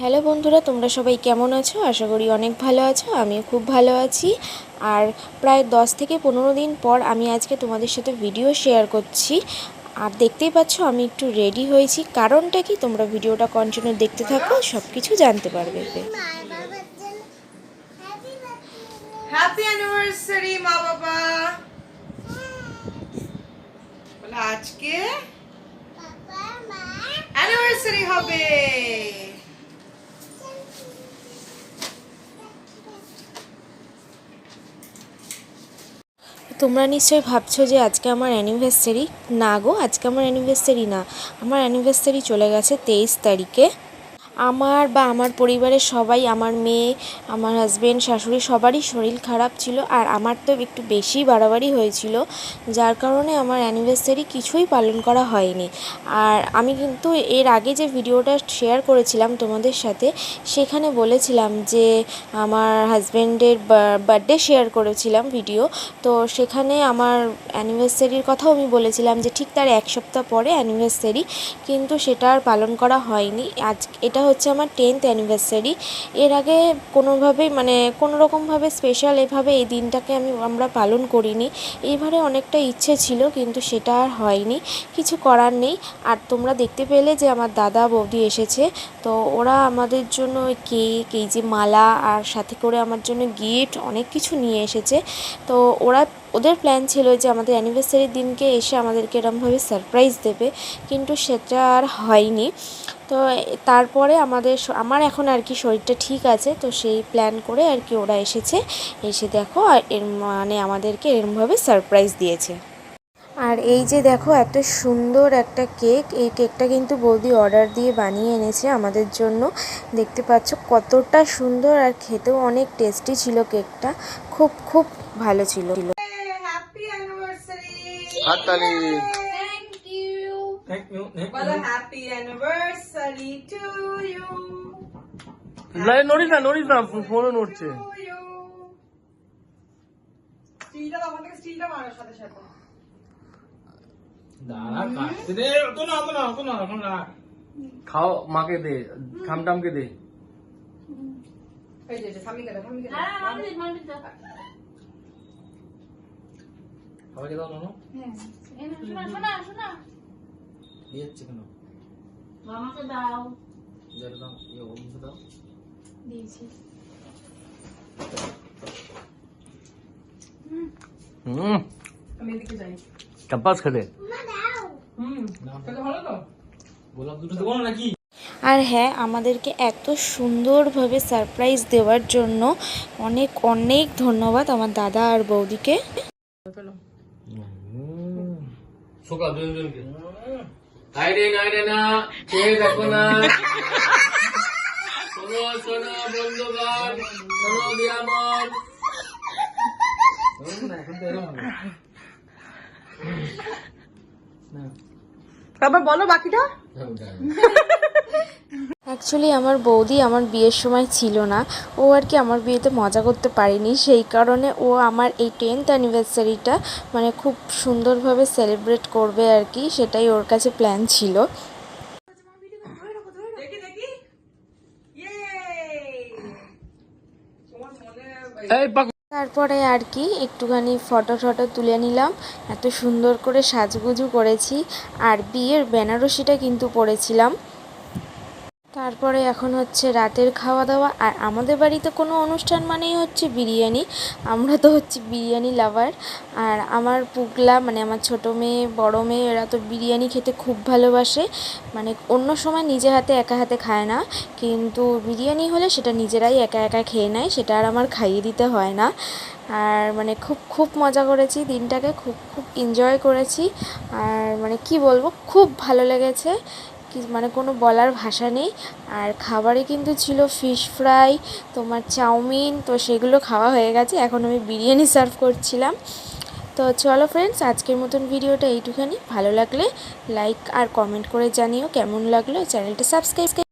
Hello বন্ধুরা তোমরা সবাই কেমন আছো? আশা করি অনেক ভালো আছো আমিও খুব ভালো আছি। আর প্রায় দশ থেকে পনেরো দিন পর আমি আজকে তোমাদের সাথে ভিডিও শেয়ার করছি। আর দেখতেই পাচ্ছ আমি একটু রেডি হয়েছি। কারণটা কি? তোমরা ভিডিওটা কন্টিনিউ দেখতে থাকো সব কিছু জানতে পারবে। হ্যাপি অ্যানিভার্সারি মা বাবা। আজকে অ্যানিভার্সারি হবে। তোমরা নিশ্চয়ই ভাবছ যে আজকে আমার অ্যানিভার্সারি না গো, আজকে আমার অ্যানিভার্সারি না। আমার অ্যানিভার্সারি চলে গেছে তেইশ তারিখে। আমার বা আমার পরিবারের সবাই, আমার মেয়ে, আমার হাজব্যান্ড শাশুড়ি সবারই শরীর খারাপ ছিল আর আমার তো একটু বেশি বাড়াবাড়ি হয়েছিল, যার কারণে আমার অ্যানিভার্সারি কিছুই পালন করা হয়নি। আর আমি কিন্তু এর আগে যে ভিডিওটা শেয়ার করেছিলাম তোমাদের সাথে, সেখানে বলেছিলাম যে আমার হাজব্যান্ডের বার্থডে শেয়ার করেছিলাম ভিডিও তো সেখানে আমার অ্যানিভার্সারির কথাও আমি বলেছিলাম যে ঠিক তার এক সপ্তাহ পরে অ্যানিভার্সারি কিন্তু সেটা আর পালন করা হয়নি। আজ, এটা হচ্ছে আমার টেন্থ অ্যানিভার্সারি এর আগে কোনোভাবেই মানে কোনো রকমভাবে স্পেশাল এভাবে এই দিনটাকে আমি, আমরা পালন করিনি। এইবারে অনেকটা ইচ্ছে ছিল, কিন্তু সেটা আর হয়নি। কিছু করার নেই। আর তোমরা দেখতে পেলে যে আমার দাদা বৌদি এসেছে। তো ওরা আমাদের জন্য কেক এই যে মালা, আর সাথে করে আমার জন্য গিফট অনেক কিছু নিয়ে এসেছে। তো ওরা, ওদের প্ল্যান ছিল যে আমাদের অ্যানিভার্সারির দিনকে এসে আমাদেরকে এরমভাবে সারপ্রাইজ দেবে। কিন্তু সেটা আর হয়নি। তো তারপরে আমাদের আমার এখন আর কি শরীরটা ঠিক আছে তো সেই প্ল্যান করে আর কি ওরা এসেছে। এসে দেখো আর এর মানে আমাদেরকে এরমভাবে সারপ্রাইজ দিয়েছে। আর এই যে দেখো একটা সুন্দর একটা কেক এই কেকটা কিন্তু বৌদি অর্ডার দিয়ে বানিয়ে এনেছে আমাদের জন্য। দেখতে পাচ্ছ কতটা সুন্দর আর খেতেও অনেক টেস্টি ছিল কেকটা খুব খুব ভালো ছিল। হ্যাপি অ্যানিভার্সারি হাততালি বলো হ্যাপি অ্যানিভার্সারি টু ইউ নাই নড়িস না নড়িস না ফোনও নড়ছে স্টিলটা দাও আমাকে স্টিলটা মারার সাথে সাথে। খাও মাকে দে খামটামকে দে। এই যে যে স্বামীকে দাও স্বামীকে দাও সবাইকে দাও নানো। যাচ্ছে কেন আমাকে দাও। দাও ইয়ে দাও দিয়েছি। হুম। আমি এদিকে যাই। চাপ্পাস খেতে। হুম। ভালো তো? গোলাপ দুটো দেবো নাকি? আর হ্যাঁ আমাদেরকে এত সুন্দরভাবে সারপ্রাইজ দেওয়ার জন্য অনেক অনেক ধন্যবাদ আমার দাদা আর বৌদিকে। শোকা দুজনকে। হাই রে নাই রে না খেয়ে দেখো না শোনো শোনো বন্ধুগণ শোনো দিয়ামন এখন তো এরকম হবে। না, তারপর বলো বাকিটা। অ্যাকচুয়ালি আমার বৌদি আমার বিয়ের সময় ছিল না। ও আর কি আমার বিয়েতে মজা করতে পারেনি। সেই কারণে ও আমার এই টেন্থ অ্যানিভার্সারিটা মানে খুব সুন্দরভাবে সেলিব্রেট করবে আর কি সেটাই ওর কাছে প্ল্যান ছিল। দেখি দেখি। ইয়ে তোমার মনে এই পাকু তারপরে আর কি একটুখানি ফটো টটো তুলে নিলাম। এত সুন্দর করে সাজগুজু করেছি। আর বিয়ের বেনারসিটা কিন্তু পরেছিলাম। তারপরে এখন হচ্ছে রাতের খাওয়া দাওয়া আর আমাদের বাড়িতে কোনো অনুষ্ঠান মানেই হচ্ছে বিরিয়ানি। আমরা তো হচ্ছে বিরিয়ানি লাভার আর আমার পুগলা মানে আমার ছোটো মেয়ে, বড় মেয়ে, এরা তো বিরিয়ানি খেতে খুব ভালোবাসে। মানে অন্য সময় নিজে হাতে একা হাতে খায় না, কিন্তু বিরিয়ানি হলে সেটা নিজেরাই একা একা খেয়ে নেয়, সেটা আর আমার খাইয়ে দিতে হয় না। আর মানে খুব খুব মজা করেছি, দিনটাকে খুব খুব এনজয় করেছি। আর মানে কি বলব, খুব ভালো লেগেছে। মানে কোনো বলার ভাষা নেই। আর খাবারে কিন্তু ছিল ফিশ ফ্রাই তোমার চাউমিন, তো সেগুলো খাওয়া হয়ে গেছে। এখন আমি বিরিয়ানি সার্ভ করছিলাম। তো চলো ফ্রেন্ডস আজকের মতন ভিডিওটা এইটুখানি। ভালো লাগলে লাইক আর কমেন্ট করে জানিও কেমন লাগল। চ্যানেলটা সাবস্ক্রাইব